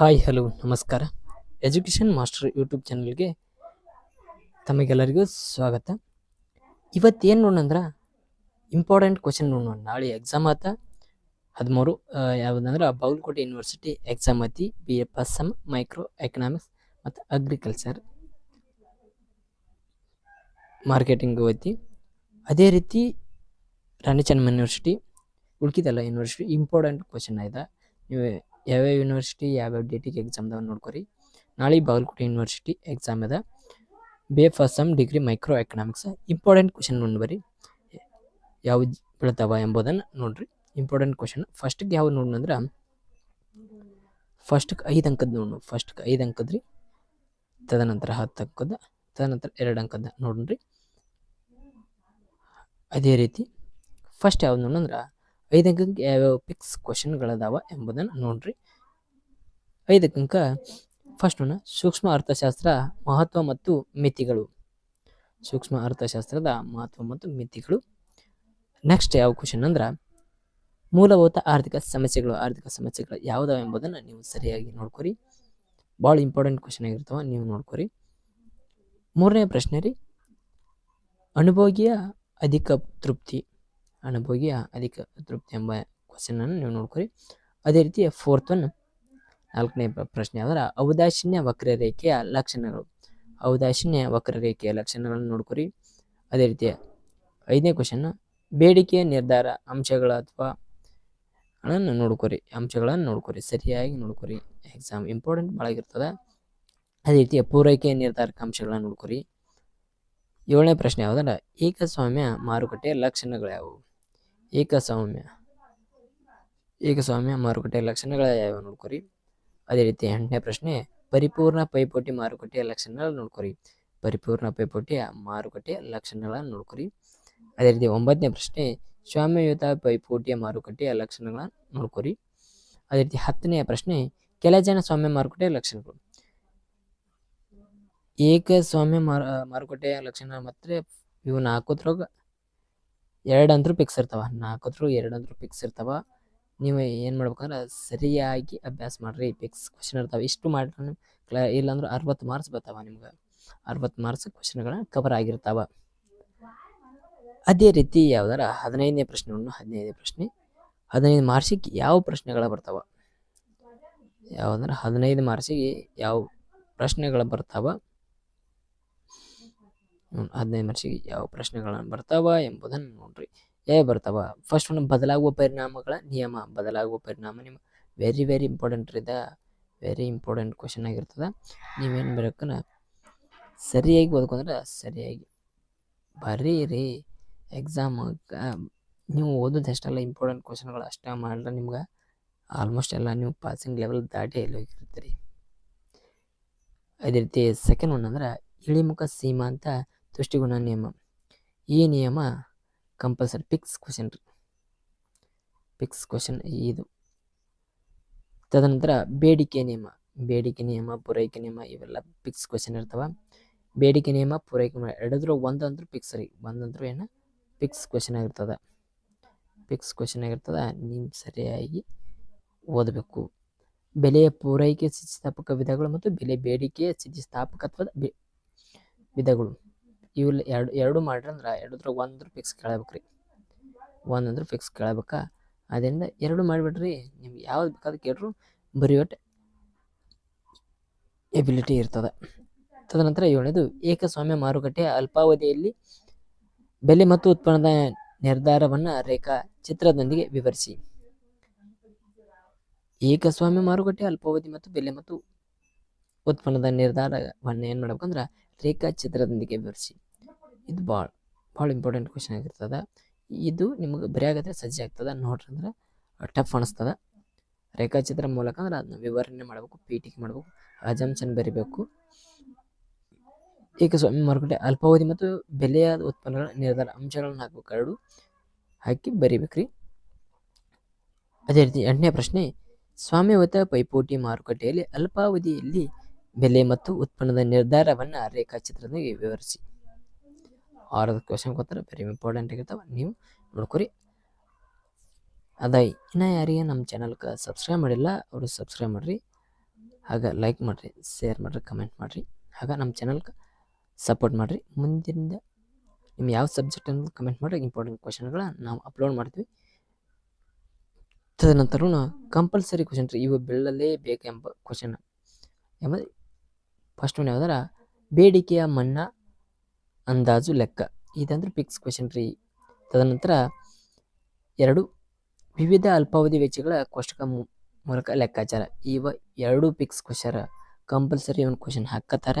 Hi, hello, ನಮಸ್ಕಾರ. Education master YouTube ಚಾನಲ್ಗೆ ತಮಗೆಲ್ಲರಿಗೂ ಸ್ವಾಗತ. ಇವತ್ತೇನು ನೋಡಂದ್ರೆ ಇಂಪಾರ್ಟೆಂಟ್ ಕ್ವಶನ್ ನೋಡೋಣ. ನಾಳೆ ಎಕ್ಸಾಮ್ ಆತ, ಹದಿಮೂರು ಯಾವುದಂದ್ರೆ ಬಾಗಲಕೋಟೆ ಯೂನಿವರ್ಸಿಟಿ ಎಕ್ಸಾಮ್ ಐತಿ, B A first sem micro economics ಮತ್ತು ಅಗ್ರಿಕಲ್ಚರ್ ಮಾರ್ಕೆಟಿಂಗ್ ಐತಿ. ಅದೇ ರೀತಿ ರಾಣಿ ಚೆನ್ನಮ್ಮ ಯೂನಿವರ್ಸಿಟಿ, ಉಳ್ಕಿದಲ್ಲ ಯೂನಿವರ್ಸಿಟಿ ಇಂಪಾರ್ಟೆಂಟ್ ಕ್ವಶನ್ ಆಯ್ತಾ ನೀವು ಯಾವ್ಯಾವ ಯೂನಿವರ್ಸಿಟಿ ಯಾವ್ಯಾವ ಡೇಟಿಗೆ ಎಕ್ಸಾಮ್ದವ ನೋಡ್ಕೊರಿ. ನಾಳೆ ಬಾಗಲಕೋಟೆ ಯೂನಿವರ್ಸಿಟಿ ಎಕ್ಸಾಮ್ ಅದ. B F S M degree micro economics important question ಬರ್ರಿ ಯಾವ ಬೀಳ್ತಾವ ಎಂಬುದನ್ನು ನೋಡ್ರಿ. ಇಂಪಾರ್ಟೆಂಟ್ ಕ್ವಶನ್ ಫಸ್ಟಿಗೆ ಯಾವ ನೋಡಿ ಅಂದ್ರೆ ಫಸ್ಟ್ಗೆ ಐದು ಅಂಕದ ನೋಡೋಣ ಫಸ್ಟ್ಗೆ ಐದು ಅಂಕದ ರೀ ತದನಂತರ ಹತ್ತು ಅಂಕದ. ತದನಂತರ ಎರಡು ಅಂಕದ ನೋಡ್ರಿ ಅದೇ ರೀತಿ ಫಸ್ಟ್ ಯಾವ್ದು ನೋಡಂದ್ರೆ ಐದು ಅಂಕಕ್ಕೆ ಯಾವ್ಯಾವ ಪಿಕ್ಸ್ ಕ್ವಶನ್ಗಳದಾವ ಎಂಬುದನ್ನು ನೋಡ್ರಿ. ಐದಕ್ಕೆ ಅಂಕ ಫಸ್ಟ್ ಒನ್ ಸೂಕ್ಷ್ಮ ಅರ್ಥಶಾಸ್ತ್ರ ಮಹತ್ವ ಮತ್ತು ಮಿತಿಗಳು. ಸೂಕ್ಷ್ಮ ಅರ್ಥಶಾಸ್ತ್ರದ ಮಹತ್ವ ಮತ್ತು ಮಿತಿಗಳು. ನೆಕ್ಸ್ಟ್ ಯಾವ ಕ್ವಶನ್ ಅಂದ್ರೆ, ಮೂಲಭೂತ ಆರ್ಥಿಕ ಸಮಸ್ಯೆಗಳು ಆರ್ಥಿಕ ಸಮಸ್ಯೆಗಳು ಯಾವುದಾವ ಎಂಬುದನ್ನು ನೀವು ಸರಿಯಾಗಿ ನೋಡ್ಕೊರಿ. ಭಾಳ ಇಂಪಾರ್ಟೆಂಟ್ ಕ್ವಶನ್ ಆಗಿರ್ತಾವ, ನೀವು ನೋಡ್ಕೊರಿ. ಮೂರನೇ ಪ್ರಶ್ನೆ ರೀ, ಅನುಭೋಗಿಯ ಅಧಿಕ ತೃಪ್ತಿ ಅನುಭೋಗಿಯ ಅಧಿಕ ತೃಪ್ತಿ ಎಂಬ ಕ್ವಶನನ್ನು ನೀವು ನೋಡ್ಕೊರಿ ಅದೇ ರೀತಿ ಫೋರ್ತ್ ಒನ್ ನಾಲ್ಕನೇ ಪ್ರ- ಪ್ರಶ್ನೆ ಅಂದ್ರೆ ಔದಾಸೀನ್ಯ ವಕ್ರರೇಖೆಯ ಲಕ್ಷಣಗಳು. ಔದಾಸೀನ್ಯ ವಕ್ರರೇಖೆಯ ಲಕ್ಷಣಗಳನ್ನು ನೋಡ್ಕೊರಿ ಅದೇ ರೀತಿ ಐದನೇ ಕ್ವಶನ್ ಬೇಡಿಕೆಯ ನಿರ್ಧಾರ ಅಂಶಗಳ ಅಥವಾ ಅನ್ನು ನೋಡ್ಕೊರಿ ಅಂಶಗಳನ್ನು ನೋಡ್ಕೊರಿ ಸರಿಯಾಗಿ ನೋಡ್ಕೊರಿ ಎಕ್ಸಾಮ್ ಇಂಪಾರ್ಟೆಂಟ್ ಭಾಳ ಆಗಿರ್ತದೆ ಅದೇ ರೀತಿಯ ಪೂರೈಕೆಯ ನಿರ್ಧಾರಕ ಅಂಶಗಳನ್ನು ನೋಡ್ಕೊರಿ ಏಳನೇ ಪ್ರಶ್ನೆ ಯಾವುದಂದ್ರೆ ಏಕಸ್ವಾಮ್ಯ ಮಾರುಕಟ್ಟೆಯ ಲಕ್ಷಣಗಳು ಯಾವುವು? ಏಕಸ್ವಾಮ್ಯ ಏಕಸ್ವಾಮ್ಯ ಮಾರುಕಟ್ಟೆಯ ಲಕ್ಷಣಗಳ ಯಾವ್ಯಾವ ನೋಡ್ಕೊರಿ? ಅದೇ ರೀತಿ ಎಂಟನೇ ಪ್ರಶ್ನೆ, ಪರಿಪೂರ್ಣ ಪೈಪೋಟಿ ಮಾರುಕಟ್ಟೆಯ ಲಕ್ಷಣಗಳನ್ನು ನೋಡ್ಕೊರಿ. ಪರಿಪೂರ್ಣ ಪೈಪೋಟಿಯ ಮಾರುಕಟ್ಟೆಯ ಲಕ್ಷಣಗಳನ್ನು ನೋಡ್ಕೊರಿ. ಅದೇ ರೀತಿ ಒಂಬತ್ತನೇ ಪ್ರಶ್ನೆ, ಸ್ವಾಮ್ಯಯುತ ಪೈಪೋಟಿಯ ಮಾರುಕಟ್ಟೆಯ ಲಕ್ಷಣಗಳನ್ನು ನೋಡ್ಕೊರಿ. ಅದೇ ರೀತಿ ಹತ್ತನೆಯ ಪ್ರಶ್ನೆ, ಕೆಲ ಜನ ಸ್ವಾಮ್ಯ ಮಾರುಕಟ್ಟೆಯ ಲಕ್ಷಣಗಳು. ಏಕಸ್ವಾಮ್ಯ ಮಾರು, ಮಾರುಕಟ್ಟೆಯ ಲಕ್ಷಣ ಮಾತ್ರ ಇವು ನಾಲ್ಕುದ್ರಾಗ ಎರಡು ಅಂದ್ರೂ ಫಿಕ್ಸ್ ಇರ್ತಾವ. ನಾಲ್ಕುದ್ರು ಎರಡು ಅಂದ್ರೂ ಫಿಕ್ಸ್ ಇರ್ತಾವ. ನೀವು ಏನು ಮಾಡ್ಬೇಕಂದ್ರೆ ಸರಿಯಾಗಿ ಅಭ್ಯಾಸ ಮಾಡ್ರಿ. ಫಿಕ್ಸ್ ಕ್ವಶನ್ ಇರ್ತಾವೆ. ಇಷ್ಟು ಮಾಡ್ರಿ ಕ್ಲಾ ಇಲ್ಲಾಂದ್ರೆ ಅರವತ್ತು ಮಾರ್ಕ್ಸ್ ಬರ್ತಾವ ನಿಮ್ಗೆ. ಅರವತ್ತು ಮಾರ್ಕ್ಸ್ ಕ್ವಶನ್ಗಳ ಕವರ್ ಆಗಿರ್ತಾವ. ಅದೇ ರೀತಿ ಯಾವ್ದಾರ ಹದಿನೈದನೇ ಪ್ರಶ್ನೆಗಳನ್ನು ಹದಿನೈದನೇ ಪ್ರಶ್ನೆ, ಹದಿನೈದು ಮಾರ್ಸಿಗೆ ಯಾವ ಪ್ರಶ್ನೆಗಳು ಬರ್ತಾವ? ಯಾವಂದ್ರೆ ಹದಿನೈದು ಮಾರ್ಸಿಗೆ ಯಾವ ಪ್ರಶ್ನೆಗಳು ಬರ್ತಾವ? ಹದಿನೈದು ಮಾರ್ಕ್ಸಿಗೆ ಯಾವ ಪ್ರಶ್ನೆಗಳನ್ನು ಬರ್ತಾವ ಎಂಬುದನ್ನು ನೋಡ್ರಿ. ಏ, ಬರ್ತಾವ. ಫಸ್ಟ್ ಒಂದು ಬದಲಾಗುವ ಪರಿಣಾಮಗಳ ನಿಯಮ. ಬದಲಾಗುವ ಪರಿಣಾಮ ನಿಮ್ಮ ವೆರಿ ವೆರಿ ಇಂಪಾರ್ಟೆಂಟ್ ಇದೆ. ವೆರಿ ಇಂಪಾರ್ಟೆಂಟ್ ಕ್ವಶನ್ ಆಗಿರ್ತದೆ. ನೀವೇನು ಬೇಕಂದ್ರೆ ಸರಿಯಾಗಿ ಓದ್ಕೊಂಡ್ರೆ ಸರಿಯಾಗಿ ಬರೀರಿ. ಎಕ್ಸಾಮ್ ನೀವು ಓದೋದು ಎಷ್ಟೆಲ್ಲ ಇಂಪಾರ್ಟೆಂಟ್ ಕ್ವಶನ್ಗಳು ಅಷ್ಟೇ ಮಾಡಿದ್ರೆ ನಿಮ್ಗೆ ಆಲ್ಮೋಸ್ಟ್ ಎಲ್ಲ ನೀವು ಪಾಸಿಂಗ್ ಲೆವೆಲ್ ದಾಟಿ ಎಲ್ಲಿ ಹೋಗಿರ್ತೀರಿ. ಅದೇ ರೀತಿ ಸೆಕೆಂಡ್ ಒನ್ ಅಂದ್ರೆ ಇಳಿಮುಖ ಸೀಮಾಂತ ತುಷ್ಟಿಗುಣ ನಿಯಮ. ಈ ನಿಯಮ ಕಂಪಲ್ಸರಿ. ಪಿಕ್ಸ್ ಕ್ವಶನ್ ರೀ. ಪಿಕ್ಸ್ ಕ್ವಶನ್ ಇದು. ತದನಂತರ ಬೇಡಿಕೆ ನಿಯಮ. ಬೇಡಿಕೆ ನಿಯಮ, ಪೂರೈಕೆ ನಿಯಮ ಇವೆಲ್ಲ ಪಿಕ್ಸ್ ಕ್ವಶನ್ ಇರ್ತವೆ. ಬೇಡಿಕೆ ನಿಯಮ, ಪೂರೈಕೆ ನಿಯಮ ಎರಡದ್ರ ಒಂದಂದ್ರೂ ಪಿಕ್ಸ್ ರೀ. ಒಂದಂದ್ರೂ ಏನು? ಪಿಕ್ಸ್ ಕ್ವಶನ್ ಆಗಿರ್ತದೆ. ಪಿಕ್ಸ್ ಕ್ವಶನ್ ಆಗಿರ್ತದೆ. ನೀವು ಸರಿಯಾಗಿ ಓದಬೇಕು. ಬೆಲೆಯ ಪೂರೈಕೆ ಸ್ಥಿತಿಸ್ಥಾಪಕ ವಿಧಗಳು ಮತ್ತು ಬೆಲೆ ಬೇಡಿಕೆಯ ಸ್ಥಿತಿಸ್ಥಾಪಕತ್ವದ ವಿಧಗಳು. ಇವೆಲ್ಲ ಎರಡು ಎರಡು ಮಾಡ್ರಂದ್ರೆ ಎರಡುದ್ರ ಒಂದ್ರ ಫಿಕ್ಸ್ ರೀ ಒಂದಂದ್ರೆ ಫಿಕ್ಸ್ ಕೇಳಬೇಕಾ. ಅದರಿಂದ ಎರಡು ಮಾಡಿಬಿಡ್ರಿ. ನಿಮ್ಗೆ ಯಾವ್ದು ಬೇಕಾದ ಕೇಳ್ರು ಬರೆಯೋಟ್ ಎಬಿಲಿಟಿ ಇರ್ತದೆ. ತದನಂತರ ಏಳನೇದು, ಏಕಸ್ವಾಮ್ಯ ಮಾರುಕಟ್ಟೆ ಅಲ್ಪಾವಧಿಯಲ್ಲಿ ಬೆಲೆ ಮತ್ತು ಉತ್ಪನ್ನದ ನಿರ್ಧಾರವನ್ನು ರೇಖಾ ಚಿತ್ರದೊಂದಿಗೆ ವಿವರಿಸಿ. ಏಕಸ್ವಾಮ್ಯ ಮಾರುಕಟ್ಟೆ ಅಲ್ಪಾವಧಿ ಮತ್ತು ಬೆಲೆ ಮತ್ತು ಉತ್ಪನ್ನದ ನಿರ್ಧಾರವನ್ನು ಏನು ಮಾಡ್ಬೇಕಂದ್ರೆ ರೇಖಾಚಿತ್ರದೊಂದಿಗೆ ವಿವರಿಸಿ. ಇದು ಭಾಳ ಭಾಳ ಇಂಪಾರ್ಟೆಂಟ್ ಕ್ವಶನ್ ಆಗಿರ್ತದೆ. ಇದು ನಿಮಗೆ ಬರೆಯಾಗತ್ತೆ ಸಜ್ಜೆ ಆಗ್ತದೆ. ನೋಡ್ರಿ ಅಂದ್ರೆ ಟಫ್ ಅನ್ನಿಸ್ತದೆ ರೇಖಾಚಿತ್ರ ಮೂಲಕ ಅಂದ್ರೆ ಅದನ್ನ ವಿವರಣೆ ಮಾಡಬೇಕು ಪೀಟಿಕೆ ಮಾಡಬೇಕು, ಅಜಂಪ್ಷನ್ ಬರಿಬೇಕು. ಏಕಸ್ವಾಮ್ಯ ಮಾರುಕಟ್ಟೆ ಅಲ್ಪಾವಧಿ ಮತ್ತು ಬೆಲೆಯ ಉತ್ಪನ್ನಗಳ ನಿರ್ಧಾರ ಅಂಶಗಳನ್ನು ಹಾಕಬೇಕು. ಎರಡು ಹಾಕಿ ಬರಿಬೇಕ್ರಿ. ಅದೇ ರೀತಿ ಎಂಟನೇ ಪ್ರಶ್ನೆ ಸ್ವಾಮ್ಯಯುತ ಪೈಪೋಟಿ ಮಾರುಕಟ್ಟೆಯಲ್ಲಿ ಅಲ್ಪಾವಧಿಯಲ್ಲಿ ಬೆಲೆ ಮತ್ತು ಉತ್ಪನ್ನದ ನಿರ್ಧಾರವನ್ನು ರೇಖಾಚಿತ್ರದಲ್ಲಿ ವಿವರಿಸಿ. ಆರದ ಕ್ವಶನ್ ಕೊಡ್ತಾರೆ ವೆರಿ ಇಂಪಾರ್ಟೆಂಟ್ ಆಗಿರ್ತಾವೆ. ನೀವು ನೋಡ್ಕೊರಿ. ಅದ ಇನ್ನು ಯಾರಿಗೆ ನಮ್ಮ ಚಾನಲ್ಗೆ ಸಬ್ಸ್ಕ್ರೈಬ್ ಮಾಡಿಲ್ಲ, ಅವರು ಸಬ್ಸ್ಕ್ರೈಬ್ ಮಾಡಿರಿ. ಹಾಗೆ ಲೈಕ್ ಮಾಡಿರಿ ಶೇರ್ ಮಾಡಿರಿ ಕಮೆಂಟ್ ಮಾಡಿರಿ. ಹಾಗೆ ನಮ್ಮ ಚಾನಲ್ಗೆ ಸಪೋರ್ಟ್ ಮಾಡಿರಿ. ಮುಂದಿನಿಂದ ನಿಮ್ಮ ಯಾವ ಸಬ್ಜೆಕ್ಟ್ ಅನ್ನೋದು ಕಮೆಂಟ್ ಮಾಡಿರಿ. ಇಂಪಾರ್ಟೆಂಟ್ ಕ್ವಶನ್ಗಳ ನಾವು ಅಪ್ಲೋಡ್ ಮಾಡ್ತೀವಿ. ತದನಂತರ ಕಂಪಲ್ಸರಿ ಕ್ವಶನ್ ರೀ. ಇವು ಬೀಳಲೇಬೇಕೆಂಬ ಕ್ವಶನ್ ಎಂಬ ಫಸ್ಟ್ ಒನ್ ಯಾವ್ದಾರ? ಬೇಡಿಕೆಯ ಮನ್ನಾ ಅಂದಾಜು ಲೆಕ್ಕ. ಇದಂದ್ರೆ ಫಿಕ್ಸ್ ಕ್ವೆಶನ್ ರೀ. ತದನಂತರ ಎರಡು, ವಿವಿಧ ಅಲ್ಪಾವಧಿ ವೆಚ್ಚಗಳ ಕೋಷ್ಟಕ ಮೂಲಕ ಲೆಕ್ಕಾಚಾರ. ಇವ ಎರಡು ಫಿಕ್ಸ್ ಕ್ವಶನ್ ಕಂಪಲ್ಸರಿ ಒಂದು ಕ್ವಶನ್ ಹಾಕತ್ತಾರ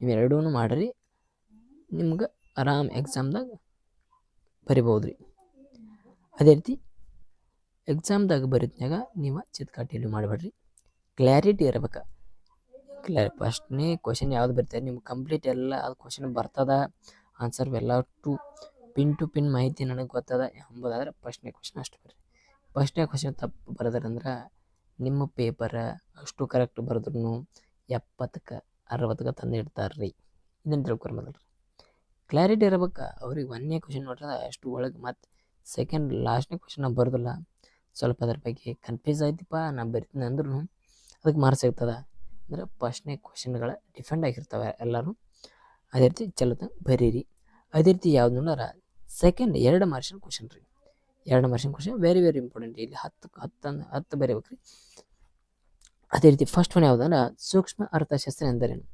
ನೀವು ಎರಡೂ ಮಾಡಿರಿ. ನಿಮ್ಗೆ ಆರಾಮ್ ಎಕ್ಸಾಮ್ದಾಗ ಬರಿಬೋದು ರೀ ಅದೇ ರೀತಿ ಎಕ್ಸಾಮ್ದಾಗ ಬರೀತ್ನಾಗ ನೀವು ಚಿತ್ಕಾಟಿಯಲ್ಲಿ ಮಾಡಬೇಡ್ರಿ. ಕ್ಲಾರಿಟಿ ಇರ್ಬೇಕು. ಕ್ಲಾ ಫಸ್ಟ್ನೇ ಕ್ವಶನ್ ಯಾವ್ದು ಬರ್ತದೆ ನಿಮ್ಗೆ ಕಂಪ್ಲೀಟ್ ಎಲ್ಲ ಅದು ಕ್ವಶನ್ ಬರ್ತದ. ಆನ್ಸರ್ ಎಲ್ಲ ಟು ಪಿನ್ ಟು ಪಿನ್ ಮಾಹಿತಿ ನನಗೆ ಗೊತ್ತದ. ಎಂಬುದಾದ್ರೆ ಫಸ್ಟ್ನೇ ಕ್ವಶನ್ ಅಷ್ಟು ಬರ್ರಿ. ಫಸ್ಟ್ನೇ ಕ್ವಶನ್ ತಪ್ಪು ಬರೋದ್ರಂದ್ರೆ ನಿಮ್ಮ ಪೇಪರ ಅಷ್ಟು ಕರೆಕ್ಟ್ ಬರೆದ್ರು ಎಪ್ಪತ್ತಕ್ಕೆ ಅರವತ್ತಕ್ಕೆ ತಂದು ಇಡ್ತಾರೆ ರೀ ಇದನ್ನು ತಿಳ್ಕೊರಿ ಮೊದಲು ಕ್ಲಾರಿಟಿ ಇರಬೇಕು. ಅವ್ರಿಗೆ ಒಂದನೇ ಕ್ವಶನ್ ನೋಡ್ರೆ ಅಷ್ಟು ಒಳಗೆ ಮತ್ತು ಸೆಕೆಂಡ್ ಲಾಸ್ಟ್ನೇ ಕ್ವಶನ್ ನಾವು ಬರೋದಿಲ್ಲ. ಸ್ವಲ್ಪ ಅದ್ರ ಬಗ್ಗೆ ಕನ್ಫ್ಯೂಸ್ ಆಯ್ತಪ್ಪ ನಾ ಬರಿತೀನಿ ಅಂದ್ರೂ ಅದಕ್ಕೆ ಮಾರ್ಕ್ಸ್ ಸಿಗ್ತದೆ. ಅಂದ್ರೆ ಫಸ್ಟ್ನೇ ಕ್ವಶನ್ಗಳ ಡಿಫೆಂಡ್ ಆಗಿರ್ತವೆ ಎಲ್ಲರೂ ಅದೇ ರೀತಿ ಚಲೋತ ಬರೀರಿ. ಅದೇ ರೀತಿ ಯಾವ್ದು ನೋಡ್ರ ಸೆಕೆಂಡ್ ಎರಡು ಮಾರ್ಷನ್ ಕ್ವಶನ್ ರೀ. ಎರಡು ಮಾರ್ಷನ್ ಕ್ವಶನ್ ವೆರಿ ವೆರಿ ಇಂಪಾರ್ಟೆಂಟ್ ಇಲ್ಲಿ ಹತ್ತು ಹತ್ತು ಹತ್ತು ಬರೀಬೇಕು ರೀ ಅದೇ ರೀತಿ ಫಸ್ಟ್ ಒನ್ ಯಾವುದಂದ್ರೆ ಸೂಕ್ಷ್ಮ ಅರ್ಥಶಾಸ್ತ್ರ ಎಂದರೇನು?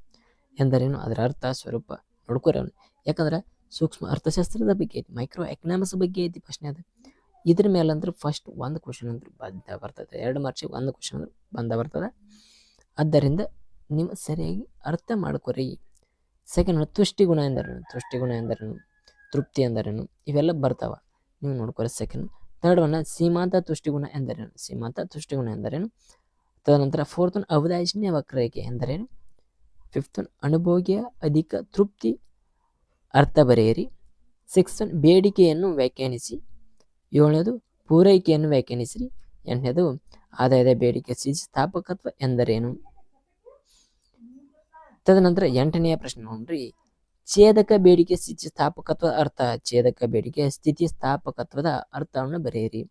ಎಂದರೇನು? ಅದರ ಅರ್ಥ, ಸ್ವರೂಪ ನೋಡ್ಕೊರಿ ಅವನು. ಯಾಕಂದ್ರೆ ಸೂಕ್ಷ್ಮ ಅರ್ಥಶಾಸ್ತ್ರದ ಬಗ್ಗೆ ಐತಿ ಮೈಕ್ರೋ ಎಕನಾಮಿಕ್ಸ್ ಬಗ್ಗೆ ಐತಿ ಪ್ರಶ್ನೆ ಅದು. ಇದ್ರ ಮೇಲೆ ಅಂದ್ರೆ ಫಸ್ಟ್ ಒಂದು ಕ್ವಶನ್ ಅಂದ್ರೆ ಬಂದ ಬರ್ತದೆ. ಎರಡು ಮಾರ್ಚಿಗೆ ಒಂದು ಕ್ವಶನ್ ಅಂದ್ರೆ ಬಂದ ಬರ್ತದೆ. ಆದ್ದರಿಂದ ನೀವು ಸರಿಯಾಗಿ ಅರ್ಥ ಮಾಡಿಕೊರಿ. ಸೆಕೆಂಡ್ ತುಷ್ಟಿಗುಣ ಎಂದರೇನು? ತುಷ್ಟಿಗುಣ ಎಂದರೇನು? ತೃಪ್ತಿ ಎಂದರೇನು? ಇವೆಲ್ಲ ಬರ್ತಾವ. ನೀವು ನೋಡ್ಕೊರಿ ಸೆಕೆಂಡ್ ಥರ್ಡ್ ಒನ್, ಸೀಮಾಂತ ತುಷ್ಟಿಗುಣ ಎಂದರೇನು? ಸೀಮಾಂತ ತುಷ್ಟಿಗುಣ ಎಂದರೇನು? ತದನಂತರ ಫೋರ್ತ್ ಒನ್ ಅವಧಾಯಜನ್ಯ ವಕ್ರರೇಖೆ ಎಂದರೇನು? ಫಿಫ್ತ್ ಒನ್, ಅನುಭೋಗ್ಯ ಅಧಿಕ ತೃಪ್ತಿ ಅರ್ಥ ಬರೆಯಿರಿ. ಸಿಕ್ಸ್ತ್ ಒನ್, ಬೇಡಿಕೆಯನ್ನು ವ್ಯಾಖ್ಯಾನಿಸಿ. ಏಳನೇದು, ಪೂರೈಕೆಯನ್ನು ವ್ಯಾಖ್ಯಾನಿಸಿರಿ. ಎಂಟನೇದು ಆದಾಯದ ಬೇಡಿಕೆ ಸ್ಥಾಪಕತ್ವ ಎಂದರೇನು? ತದನಂತರ ಎಂಟನೆಯ ಪ್ರಶ್ನೆ ನೋಡ್ರಿ. ಛೇದಕ ಬೇಡಿಕೆ ಸ್ಥಿತಿಸ್ಥಾಪಕತ್ವದ ಅರ್ಥ. ಛೇದಕ ಬೇಡಿಕೆ ಸ್ಥಿತಿ ಸ್ಥಾಪಕತ್ವದ ಅರ್ಥವನ್ನು ಬರೆಯಿರಿ.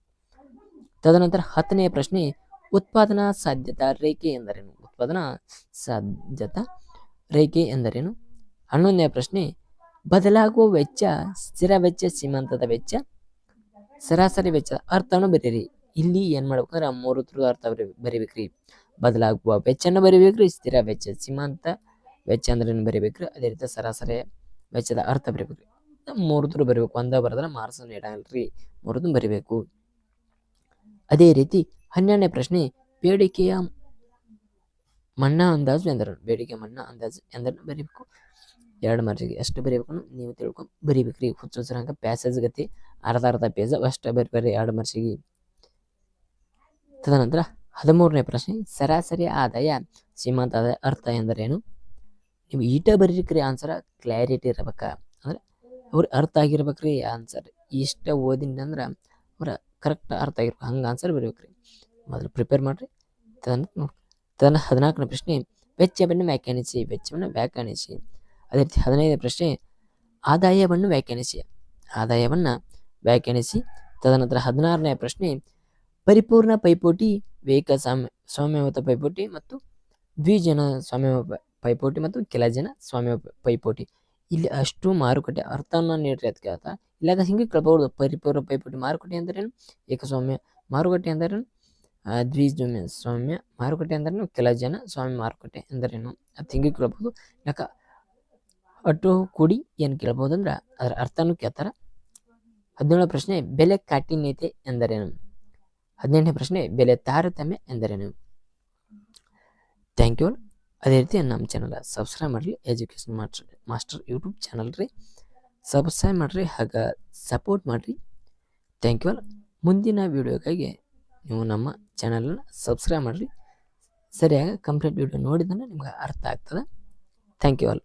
ತದನಂತರ ಹತ್ತನೆಯ ಪ್ರಶ್ನೆ, ಉತ್ಪಾದನಾ ಸಾಧ್ಯತಾ ರೇಖೆ ಎಂದರೇನು? ಉತ್ಪಾದನಾ ಸಾಧ್ಯತಾ ರೇಖೆ ಎಂದರೇನು? ಹನ್ನೊಂದನೆಯ ಪ್ರಶ್ನೆ, ಬದಲಾಗುವ ವೆಚ್ಚ ಸ್ಥಿರ ವೆಚ್ಚ ಸೀಮಂತದ ವೆಚ್ಚ, ಸರಾಸರಿ ವೆಚ್ಚ ಅರ್ಥವನ್ನು ಬರೀರಿ ಇಲ್ಲಿ ಏನು ಮಾಡ್ಬೇಕಂದ್ರೆ ಆ ಮೂರು ಅರ್ಥ ಬರಿ ಬರಿಬೇಕ್ರಿ. ಬದಲಾಗುವ ವೆಚ್ಚನ ಬರಿಬೇಕ್ರಿ, ಸ್ಥಿರ ವೆಚ್ಚ. ಸೀಮಾಂತ ವೆಚ್ಚ ಅಂದ್ರೆ ಬರಿಬೇಕ್ರಿ? ಅದೇ ರೀತಿ ಸರಾಸರಿ ವೆಚ್ಚದ ಅರ್ಥ ಬರಿಬೇಕ್ರಿ. ಮೂರು ಥರ ಬರಿಬೇಕು. ಒಂದ ಬರೆದ್ರೆ ಮಾರ್ಕ್ಸ್ ನೀಡಲ್ರಿ ಮೂರದ್ದು ಬರಿಬೇಕು. ಅದೇ ರೀತಿ ಹನ್ನೆರಡನೇ ಪ್ರಶ್ನೆ, ಬೇಡಿಕೆಯ ಮನ್ನಾ ಅಂದಾಜು ಎಂದರು ಬೇಡಿಕೆ ಮಣ್ಣ ಅಂದಾಜು ಎಂದನ್ನು ಬರಿಬೇಕು? ಎರಡು ಮಾರ್ಜಿಗೆ ಎಷ್ಟು ಬರಿಬೇಕು ನೀವು ತಿಳ್ಕೊಂಡು ಬರಿಬೇಕ್ರಿ. ಹುಚ್ಚು ಹುಚ್ಚರಂಗ ಪ್ಯಾಸೇಜ್ ಗತಿ, ಅರ್ಧ ಅರ್ಧ ಪೇಜ್ ಅಷ್ಟೇ ಬರಿ ಎರಡು ಮಾರ್ಕ್ಸಿಗೆ ತದನಂತರ ಹದಿಮೂರನೇ ಪ್ರಶ್ನೆ, ಸರಾಸರಿ ಆದಾಯ ಸೀಮಾಂತ ಆದಾಯ ಅರ್ಥ ಎಂದರೇನು? ನೀವು ಈಟ ಬರೀಕ್ರಿ ಆನ್ಸರ್ ಕ್ಲಾರಿಟಿ ಇರಬೇಕಾ. ಅಂದ್ರೆ ಅವ್ರ ಅರ್ಥ ಆಗಿರ್ಬೇಕ್ರಿ ಆನ್ಸರ್ ಇಷ್ಟ ಓದಿನ ಅವ್ರ ಕರೆಕ್ಟ್ ಅರ್ಥ ಆಗಿರ್ಬೇಕು. ಹಂಗೆ ಆನ್ಸರ್ ಬರೀಬೇಕ್ರಿ. ಮೊದಲು ಪ್ರಿಪೇರ್ ಮಾಡಿರಿ. ತದನ ತದನ ಹದಿನಾಲ್ಕನೇ ಪ್ರಶ್ನೆ, ವೆಚ್ಚವನ್ನು ವ್ಯಾಖ್ಯಾನಿಸಿ. ವೆಚ್ಚವನ್ನು ವ್ಯಾಖ್ಯಾನಿಸಿ. ಅದೇ ರೀತಿ ಹದಿನೈದನೇ ಪ್ರಶ್ನೆ, ಆದಾಯವನ್ನು ವ್ಯಾಖ್ಯಾನಿಸಿ. ಆದಾಯವನ್ನು ವ್ಯಾಖ್ಯಾನಿಸಿ. ತದನಂತರ ಹದಿನಾರನೇ ಪ್ರಶ್ನೆ ಪರಿಪೂರ್ಣ ಪೈಪೋಟಿ ವೇಕ ಸಾಮ್ಯ ಸ್ವಾಮ್ಯವತ ಪೈಪೋಟಿ ಮತ್ತು ದ್ವಿಜನ ಸಾಮ್ಯ ಪೈಪೋಟಿ ಮತ್ತು ಕೆಲ ಜನ ಸ್ವಾಮ್ಯ ಪೈಪೋಟಿ. ಇಲ್ಲಿ ಅಷ್ಟು ಮಾರುಕಟ್ಟೆ ಅರ್ಥವನ್ನು ನೀಡ್ರಿ ಅದಕ್ಕೆ ಅರ್ಥ ಇಲ್ಲಾಗ ಹಿಂಗೆ ಕಳ್ಬೋದು ಪರಿಪೂರ್ಣ ಪೈಪೋಟಿ ಮಾರುಕಟ್ಟೆ ಅಂದ್ರೇನು? ಏಕಸ್ವಾಮ್ಯ ಮಾರುಕಟ್ಟೆ ಅಂದ್ರೇನು? ದ್ವಿಜೋಮ್ಯ ಸ್ವಾಮ್ಯ ಮಾರುಕಟ್ಟೆ ಅಂದ್ರೇನು? ಕೆಲ ಜನ ಸ್ವಾಮ್ಯ ಮಾರುಕಟ್ಟೆ ಅಂದ್ರೇನು? ಅದು ಹಿಂಗೆ ಕೇಳ್ಬೋದು ಯಾಕ ಅಟ್ಟು ಕೂಡಿ ಏನು ಕೇಳ್ಬೋದು ಅಂದ್ರೆ ಅದರ ಅರ್ಥನೂ ಕೇಳ್ತಾರ. ಹದಿನೇಳು ಪ್ರಶ್ನೆ, ಬೆಲೆ ಕಾಠಿಣ್ಯತೆ ಎಂದರೇನು ಹದಿನೆಂಟನೇ ಪ್ರಶ್ನೆ, ಬೆಲೆ ತಾರತಮ್ಯ ಎಂದರೇನು ಥ್ಯಾಂಕ್ ಯು ಅದೇ ರೀತಿ ನಮ್ಮ ಚಾನಲ್ ಸಬ್ಸ್ಕ್ರೈಬ್ ಮಾಡಿರಿ education master master YouTube channel ರೀ. ಸಬ್ಸ್ಕ್ರೈಬ್ ಮಾಡಿರಿ, ಹಾಗೆ ಸಪೋರ್ಟ್ ಮಾಡಿರಿ. ಥ್ಯಾಂಕ್ ಯು ಆಲ್ ಮುಂದಿನ ವೀಡಿಯೋಗಾಗಿ ನೀವು ನಮ್ಮ ಚಾನಲನ್ನು ಸಬ್ಸ್ಕ್ರೈಬ್ ಮಾಡಿರಿ. ಸರಿಯಾಗಿ ಕಂಪ್ಲೀಟ್ ವೀಡಿಯೋ ನೋಡಿದ್ರೆ ನಿಮ್ಗೆ ಅರ್ಥ ಆಗ್ತದೆ. Thank you all